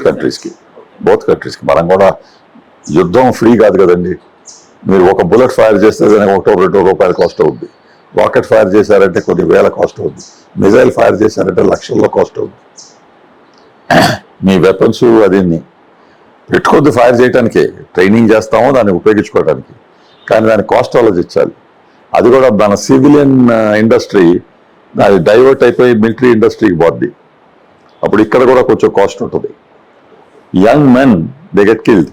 Both కంట్రీస్కి both కంట్రీస్కి మనం కూడా యుద్ధం ఫ్రీ కాదు కదండి. మీరు ఒక బుల్లెట్ ఫైర్ చేస్తే దానికి ఒకటో రెండో రూపాయలు కాస్ట్ అవుద్ది. రాకెట్ ఫైర్ చేశారంటే కొన్ని వేల కాస్ట్ అవుద్ది. మిజైల్ ఫైర్ చేశారంటే లక్షల్లో కాస్ట్ అవుద్ది. మీ వెపన్స్ అది పెట్టుకోద్ది ఫైర్ చేయడానికి ట్రైనింగ్ చేస్తాము దాన్ని ఉపయోగించుకోవడానికి కానీ దాని కాస్ట్ ఆలోచించాలి అది కూడా మన సివిలియన్ ఇండస్ట్రీ అది డైవర్ట్ అయిపోయి మిలిటరీ ఇండస్ట్రీకి పోద్ది. అప్పుడు ఇక్కడ కూడా కొంచెం కాస్ట్ ఉంటుంది. Young men they get killed.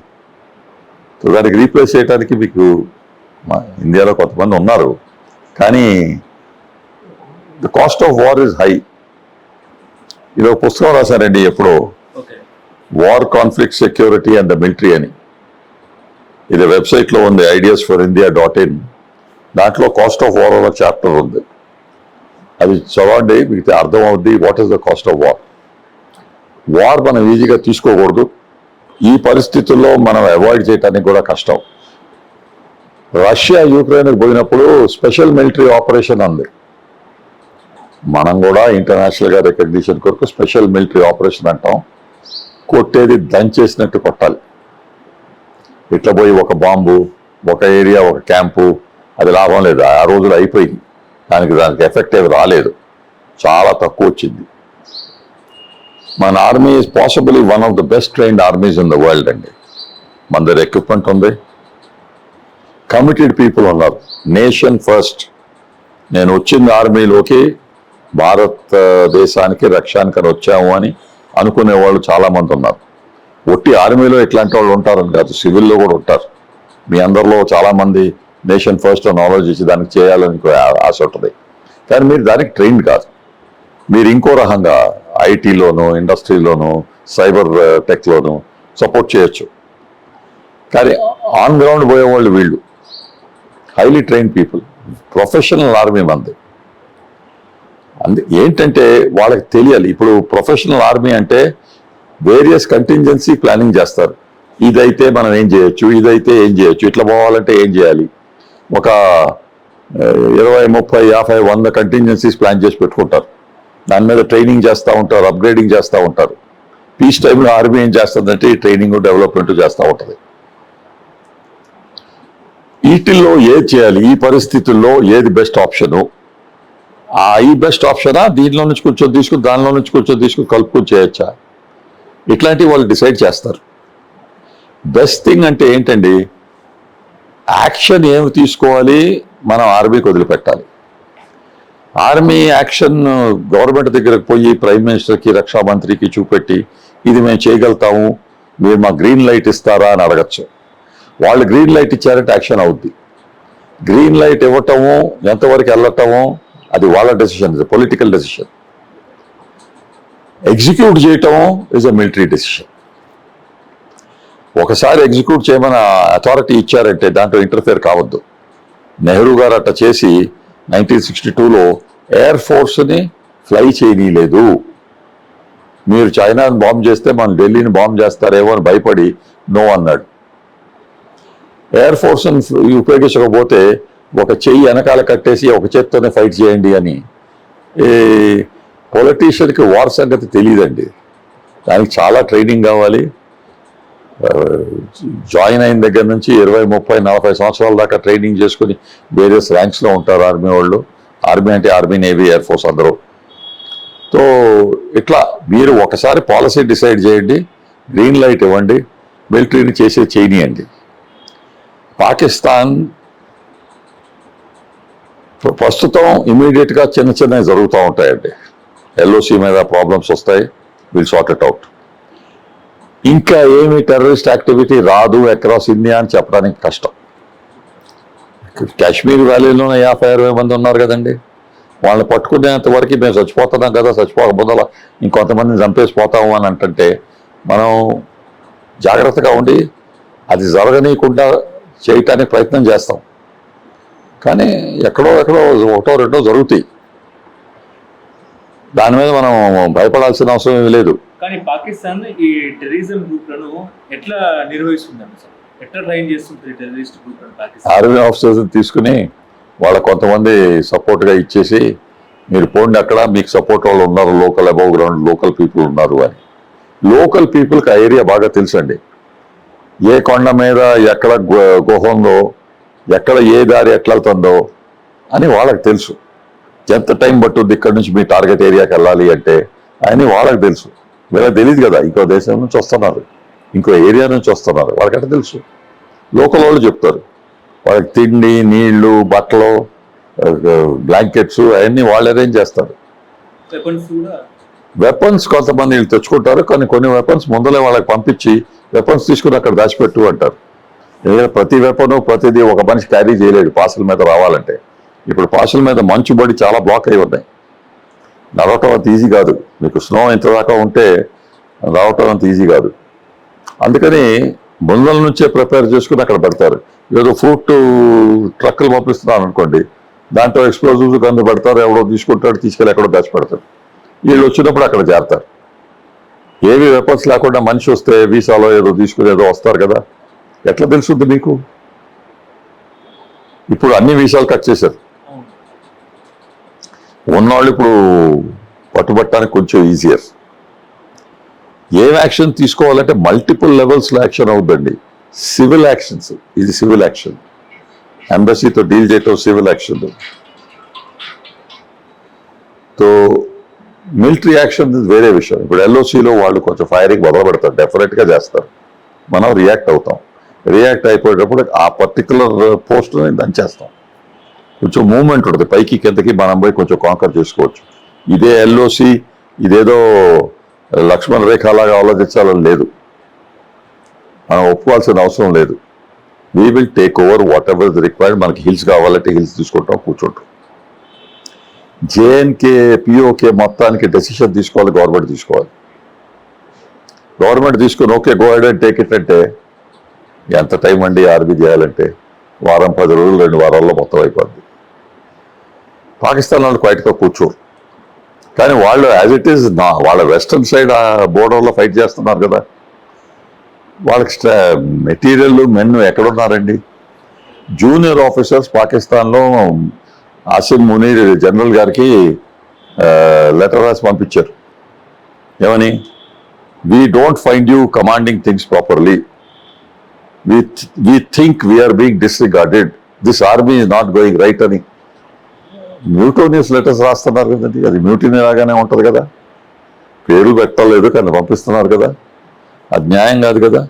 So దానికి రీప్లేస్ చేయడానికి మీకు మా ఇండియాలో కొంతమంది ఉన్నారు. కానీ the cost of war is high. ఇది ఒక పుస్తకం రాశారండి ఎప్పుడో. War conflict security and the military అని. ఇది వెబ్సైట్లో ఉంది ideas for India dot in దాంట్లో కాస్ట్ ఆఫ్ వార్ అనే చాప్టర్ ఉంది. అది చదవండి మీకు అర్థం అవుద్ది what is the cost of war war మనం ఈజీగా తీసుకోకూడదు. ఈ పరిస్థితుల్లో మనం అవాయిడ్ చేయడానికి కూడా కష్టం. రష్యా యూక్రెయిన్కి పోయినప్పుడు స్పెషల్ మిలిటరీ ఆపరేషన్ ఉంది మనం కూడా ఇంటర్నేషనల్గా రికగ్నిషన్ కొరకు స్పెషల్ మిలిటరీ ఆపరేషన్ అంటాం. కొట్టేది దంచేసినట్టు కొట్టాలి. ఇట్లా పోయి ఒక బాంబు ఒక ఏరియా ఒక క్యాంపు అది లాభం లేదు? ఆ రోజులు అయిపోయింది. దానికి దానికి ఎఫెక్ట్ ఏమి రాలేదు. చాలా తక్కువ వచ్చింది. మన army is possibly one of the best trained armies in the world అండి. మన దగ్గర ఎక్విప్మెంట్ ఉంది. కమిటెడ్ పీపుల్ ఉన్నారు. నేషన్ ఫస్ట్ నేను వచ్చింది ఆర్మీలోకి భారతదేశానికి రక్షానికని వచ్చాము అని అనుకునే వాళ్ళు చాలామంది ఉన్నారు. ఒట్టి ఆర్మీలో ఇట్లాంటి వాళ్ళు ఉంటారని కాదు సివిల్లో కూడా ఉంటారు. మీ అందరిలో చాలామంది నేషన్ ఫస్ట్ నాలెడ్జ్ ఇచ్చి దానికి చేయాలని ఆశ ఉంటుంది. కానీ మీరు దానికి ట్రైన్ కాదు. మీరు ఇంకో రకంగా ఐటీలోను ఇండస్ట్రీలోను సైబర్ టెక్లోను సపోర్ట్ చేయొచ్చు. కానీ ఆన్ గ్రౌండ్ పోయేవాళ్ళు వీళ్ళు. Highly train people. Professional army మంది. అందు ఏంటంటే వాళ్ళకి తెలియాలి. ఇప్పుడు ప్రొఫెషనల్ ఆర్మీ అంటే వేరియస్ కంటింజెన్సీ ప్లానింగ్ చేస్తారు. ఇదైతే మనం ఏం చేయొచ్చు? ఇదైతే ఏం చేయొచ్చు? ఇట్లా పోవాలంటే ఏం చేయాలి? ఒక ఇరవై ముప్పై యాభై వంద కంటింజెన్సీస్ ప్లాన్ చేసి పెట్టుకుంటారు. దాని మీద ట్రైనింగ్ చేస్తూ ఉంటారు అప్గ్రేడింగ్ చేస్తూ ఉంటారు. పీస్ టైంలో ఆర్మీ ఏం చేస్తుందంటే ఈ ట్రైనింగ్ డెవలప్మెంట్ చేస్తూ ఉంటుంది. వీటిల్లో ఏది చేయాలి? ఈ పరిస్థితుల్లో ఏది బెస్ట్ ఆప్షను ఆ ఈ బెస్ట్ ఆప్షనా దీనిలో నుంచి కొంచెం తీసుకుని దానిలో నుంచి కొంచెం తీసుకుని కలుపుకొని చేయొచ్చా? ఇట్లాంటివి వాళ్ళు డిసైడ్ చేస్తారు. బెస్ట్ థింగ్ అంటే ఏంటండి? యాక్షన్ ఏమి తీసుకోవాలి? మనం ఆర్మీకి వదిలిపెట్టాలి. ఆర్మీ యాక్షన్ గవర్నమెంట్ దగ్గరకు పోయి ప్రైమ్ మినిస్టర్కి రక్షా మంత్రికి చూపెట్టి ఇది మేము చేయగలుగుతాము మీరు మా గ్రీన్ లైట్ ఇస్తారా అని అడగచ్చు. వాళ్ళు గ్రీన్ లైట్ ఇచ్చారంటే యాక్షన్ అవుద్ది. గ్రీన్ లైట్ ఇవ్వటము ఎంతవరకు వెళ్ళటము అది వాళ్ళ డెసిషన్ ఇది పొలిటికల్ డెసిషన్. ఎగ్జిక్యూట్ చేయటము ఇస్ అ మిలిటరీ డెసిషన్ ఒకసారి ఎగ్జిక్యూట్ చేయమని అథారిటీ ఇచ్చారంటే దాంట్లో ఇంటర్ఫేర్ కావద్దు. నెహ్రూ గారు అట్ట చేసి నైన్టీన్ సిక్స్టీ టూలో ఎయిర్ ఫోర్స్ని ఫ్లై చేయనీయలేదు మీరు చైనాని బాంబ్ చేస్తే మనం ఢిల్లీని బాంబ్ చేస్తారేమో అని భయపడి నో అన్నాడు. ఎయిర్ ఫోర్స్ని ఉపయోగించకపోతే ఒక చెయ్యి వెనకాల కట్టేసి ఒక చేత్తోనే ఫైట్ చేయండి అని. ఈ పొలిటీషియన్కి వార్ సంగతి తెలియదండి దానికి చాలా ట్రైనింగ్ కావాలి. జాయిన్ అయిన దగ్గర నుంచి ఇరవై ముప్పై నలభై సంవత్సరాల దాకా ట్రైనింగ్ చేసుకుని వేరియస్ ర్యాంక్స్లో ఉంటారు ఆర్మీ వాళ్ళు. ఆర్మీ అంటే ఆర్మీ నేవీ ఎయిర్ ఫోర్స్ అందరూ. సో ఇట్లా మీరు ఒకసారి పాలసీ డిసైడ్ చేయండి గ్రీన్ లైట్ ఇవ్వండి మిలిటరీని చేసే చేయనియండి పాకిస్తాన్ ప్రస్తుతం ఇమీడియట్గా చిన్న చిన్నవి జరుగుతూ ఉంటాయండి. ఎల్ఓసి మీద ప్రాబ్లమ్స్ వస్తాయి విల్ సార్ట్ ఇట్ అవుట్ ఇంకా ఏమి టెర్రరిస్ట్ యాక్టివిటీ రాదు అక్రాస్ ఇండియా అని చెప్పడానికి కష్టం. కాశ్మీర్ వ్యాలీలోనే యాభై అరవై మంది ఉన్నారు కదండి. వాళ్ళని పట్టుకునేంత వరకు మేము చచ్చిపోతున్నాం కదా చచ్చిపోక ముందల ఇంకొంతమందిని చంపేసి పోతాము అని అంటే మనం జాగ్రత్తగా ఉండి అది జరగనీయకుండా చేయటానికి ప్రయత్నం చేస్తాం. కానీ ఎక్కడో ఎక్కడో ఒకటో రెండో జరుగుతాయి. దాని మీద మనం భయపడాల్సిన అవసరం ఏమీ లేదు. కానీ పాకిస్తాన్ ఈ టెర్రరిజం గ్రూప్లను ఎట్లా నిర్వహిస్తుందండి సార్? ఆర్మీ ఆఫీసర్స్ తీసుకుని వాళ్ళ కొంతమంది సపోర్ట్గా ఇచ్చేసి మీరు పోండి అక్కడ మీకు సపోర్ట్ వాళ్ళు ఉన్నారు local above ground local people ఉన్నారు అని. లోకల్ పీపుల్కి ఆ ఏరియా బాగా తెలుసండి. ఏ కొండ మీద ఎక్కడ గుహ ఉందో ఎక్కడ ఏ దారి ఎట్లా వెళ్తుందో అని వాళ్ళకి తెలుసు. ఎంత టైం పట్టుద్ది ఇక్కడ నుంచి మీ టార్గెట్ ఏరియాకి వెళ్ళాలి అంటే అని వాళ్ళకి తెలుసు. వీళ్ళకి తెలియదు కదా ఇంకో దేశం నుంచి వస్తున్నారు. ఇంకో ఏరియా నుంచి వస్తున్నారు. వాళ్ళకంటే తెలుసు. లోకల్ వాళ్ళు చెప్తారు. వాళ్ళకి తిండి నీళ్ళు బట్టలు బ్లాంకెట్స్ అవన్నీ వాళ్ళు అరేంజ్ చేస్తారు. వెపన్స్ కొంతమంది వీళ్ళు తెచ్చుకుంటారు. కానీ కొన్ని వెపన్స్ ముందలే వాళ్ళకి పంపించి వెపన్స్ తీసుకుని అక్కడ దాచిపెట్టు అంటారు. ఎందుకంటే ప్రతి వెపన్ ప్రతిదీ ఒక మనిషి క్యారీ చేయలేడు. పాసుల మీద రావాలంటే. ఇప్పుడు పాసుల మీద మంచు పడి చాలా బ్లాక్ అయి ఉన్నాయి. నడవటం అంత ఈజీ కాదు. మీకు స్నో ఇంత దాకా ఉంటే రావటం అంత ఈజీ కాదు. అందుకని ముందల నుంచే ప్రిపేర్ చేసుకుని అక్కడ పెడతారు. ఏదో ఫ్రూట్ ట్రక్కులు పంపిస్తున్నాను అనుకోండి దాంట్లో ఎక్స్ప్లోజివ్స్ గందు పెడతారు ఎవడో తీసుకుంటాడు తీసుకెళ్ళి ఎక్కడో దాచి పెడతారు. వీళ్ళు వచ్చినప్పుడు అక్కడ చేరతారు ఏవి వెపన్స్ లేకుండా మనిషి వస్తే వీసాలో ఏదో తీసుకుని ఏదో వస్తారు కదా. ఎట్లా తెలుసుద్ది మీకు? ఇప్పుడు అన్ని వీసాలు కట్ చేశారు. ఉన్నవాళ్ళు ఇప్పుడు పట్టుబట్టడానికి కొంచెం ఈజియర్ ఏం యాక్షన్ తీసుకోవాలంటే మల్టిపుల్ లెవెల్స్లో యాక్షన్ అవుతుందండి సివిల్ యాక్షన్స్. ఇది సివిల్ యాక్షన్. ఎంబసీతో డీల్ చేయటం సివిల్ యాక్షన్. తో మిలిటరీ యాక్షన్ ఇది వేరే విషయం. ఇప్పుడు ఎల్ఓసిలో వాళ్ళు కొంచెం ఫైరింగ్ మొదలు పెడతారు డెఫినెట్గా చేస్తారు. మనం రియాక్ట్ అవుతాం. రియాక్ట్ అయిపోయేటప్పుడు ఆ పర్టికులర్ పోస్ట్ని దంచేస్తాం. కొంచెం మూమెంట్ ఉంటుంది. పైకి కిందకి మనం పోయి కొంచెం కాంకర్ చేసుకోవచ్చు. ఇదే ఎల్ఓసి ఇదేదో లక్ష్మణ రేఖ లాగా ఆలోచించాలని లేదు. మనం ఒప్పుకోవాల్సిన అవసరం లేదు. We will take over whatever required మనకి హిల్స్ కావాలంటే హిల్స్ తీసుకుంటాం కూర్చుంటాం. జేఎన్కే పిఓకే మొత్తానికి డెసిషన్ తీసుకోవాలి గవర్నమెంట్ తీసుకోవాలి. గవర్నమెంట్ తీసుకుని okay go ahead and take it అంటే ఎంత టైం అండి ఆర్బీ చేయాలంటే? వారం పది రోజులు రెండు వారాల్లో మొత్తం అయిపోద్ది. పాకిస్తాన్ వాళ్ళు క్వైట్గా కూర్చోరు. కానీ వాళ్ళు యాజ్ ఇట్ ఈస్ నా వాళ్ళ వెస్టర్న్ సైడ్ ఆ బోర్డర్లో ఫైట్ చేస్తున్నారు కదా. వాళ్ళకి మెటీరియల్ మెన్ ఎక్కడున్నారండి? జూనియర్ ఆఫీసర్స్ పాకిస్తాన్లో ఆసిమ్ మునీర్ జనరల్ గారికి లెటర్ రాసి పంపించారు. ఏమని? We don't find you commanding things properly we we think we're being disregarded this army is not going right అని. మ్యూటోనియస్ లెటర్స్ రాస్తున్నారు కదండి. అది మ్యూటినీ లాగానే ఉంటుంది కదా. పేరు పెట్టలేదు కానీ పంపిస్తున్నారు కదా. అది న్యాయం కాదు కదా.